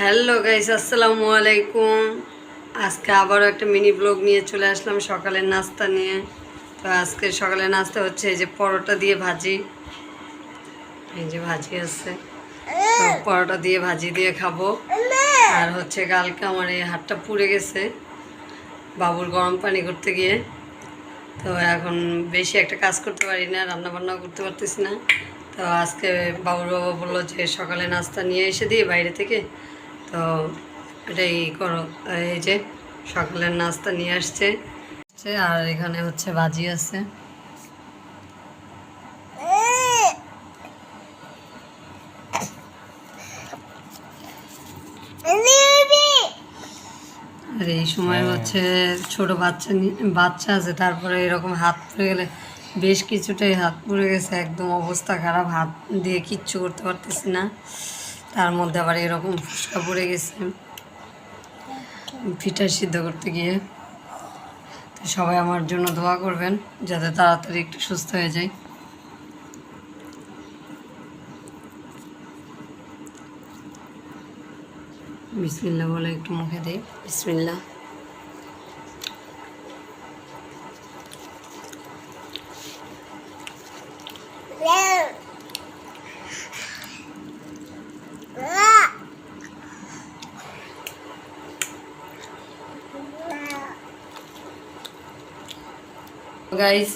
Hello guys আসসালামু আলাইকুম। আজকে আবারও একটা মিনি ব্লগ নিয়ে চলে আসলাম সকালের নাস্তা নিয়ে। তো আজকে সকালের নাস্তা হচ্ছে এই যে পরোটা দিয়ে ভাজি। এই যে ভাজি আছে। পরোটা দিয়ে ভাজি দিয়ে খাব। আর হচ্ছে কালকে আমার এই হাতটা পুড়ে গেছে বাবুর গরম পানি করতে গিয়ে। তো এখন বেশি একটা কাজ করতে পারি না রান্না বান্নাও করতে পারতেছি না। তো আজকে বাবুর বাবা বলল যে সকালে নাস্তা নিয়ে এসে দিয়ে বাইরে থেকে তো এটাই করো এই যে সকালের নাস্তা নিয়ে আসছে। আর এখানে হচ্ছে ভাজি আছে। আর এই সময় হচ্ছে ছোট বাচ্চা বাচ্চা আছে তারপরে এরকম হাত পুড়ে গেলে বেশ কিছুটাই হাত পুড়ে গেছে একদম অবস্থা খারাপ হাত দিয়ে কিচ্ছু করতে পারতেছি না। তার মধ্যে আবার এরকম ফুসকা পড়ে গেছে। ফিটার সিদ্ধ করতে গিয়ে। তো সবাই আমার জন্য দোয়া করবেন, যাতে তাড়াতাড়ি একটু সুস্থ হয়ে যায়। বিসমিল্লা বলে একটু মুখে দিই। বিসমিল্লা গাইস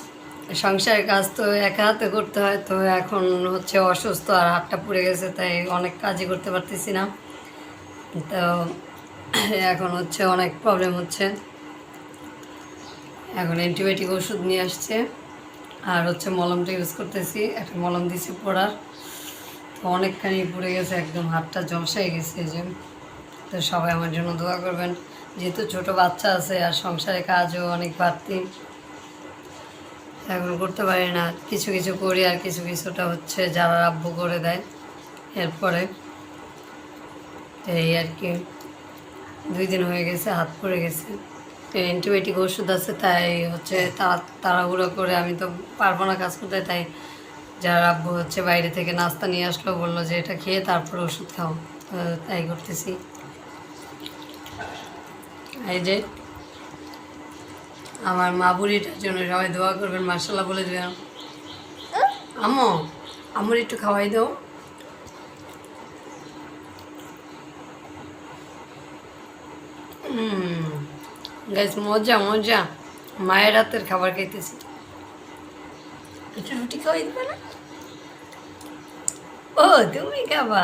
সংসারের কাজ তো একা হাতে করতে হয়, তো এখন হচ্ছে অসুস্থ আর হাতটা পুড়ে গেছে, তাই অনেক কাজই করতে পারতেছি না। তো এখন হচ্ছে অনেক প্রবলেম হচ্ছে। এখন অ্যান্টিবায়োটিক ওষুধ নিয়ে আসছে, আর হচ্ছে মলমটা ইউজ করতেছি, একটা মলম দিছি পড়ার। তো অনেকখানি পুড়ে গেছে, একদম হাতটা জলসাই গেছে যে। তো সবাই আমার জন্য দোয়া করবেন, যেহেতু ছোট বাচ্চা আছে আর সংসারে কাজও অনেক বাড়তি এখন করতে পারি না। কিছু কিছু করি আর কিছু কিছুটা হচ্ছে যারা আব্বু করে দেয় এরপরে এই আর কি। দুই দিন হয়ে গেছে, হাত পড়ে গেছে। অ্যান্টিবায়োটিক ওষুধ আছে, তাই হচ্ছে তাড়া তাড়াহুড়ো করে আমি তো পারব না কাজ করতে, তাই যারা আব্বু হচ্ছে বাইরে থেকে নাস্তা নিয়ে আসলো, বলল যে এটা খেয়ে তারপর ওষুধ খাও। তাই করতেছি। এই যে আমার মা বুড়িটার জন্য সবাই দোয়া করবেন মার্শাল্লাহ বলে দেবেন আম্মু আমুর একটু খাওয়াই দাও। গাইস মজা মজা। মায়ের হাতের খাবার খাইতেছি। একটু রুটি খাওয়াই দেবে না? ও, তুমি খাবা।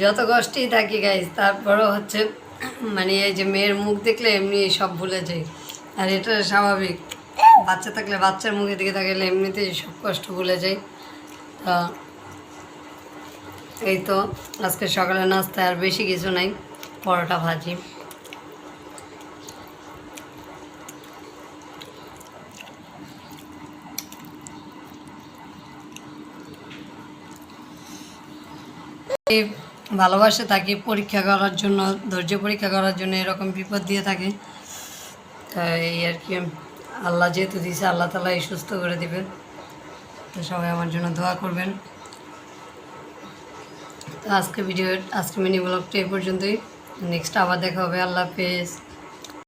যত কষ্টেই থাকি গাইস তারপরও হচ্ছে মানে এই যে মেয়ের মুখ দেখলে এমনি সব ভুলে যাই আর এটা স্বাভাবিক। বাচ্চা থাকলে বাচ্চার মুখের দিকে থাকলে এমনিতেই সব কষ্ট ভুলে যাই তা এই তো, আজকে সকালে নাস্তায় আর বেশি কিছু নাই, পরোটা ভাজি। এই ভালোবাসে তাকে পরীক্ষা করার জন্য, ধৈর্য পরীক্ষা করার জন্য এরকম বিপদ দিয়ে থাকে। তা এই আর কি, আল্লাহ যেহেতু দিয়েছে, আল্লাহ তালা এই সুস্থ করে দেবেন তো সবাই আমার জন্য দোয়া করবেন। তো আজকে ভিডিও আজকে মিনি ব্লগটা এই পর্যন্তই। নেক্সট আবার দেখা হবে। আল্লাহ হাফেজ।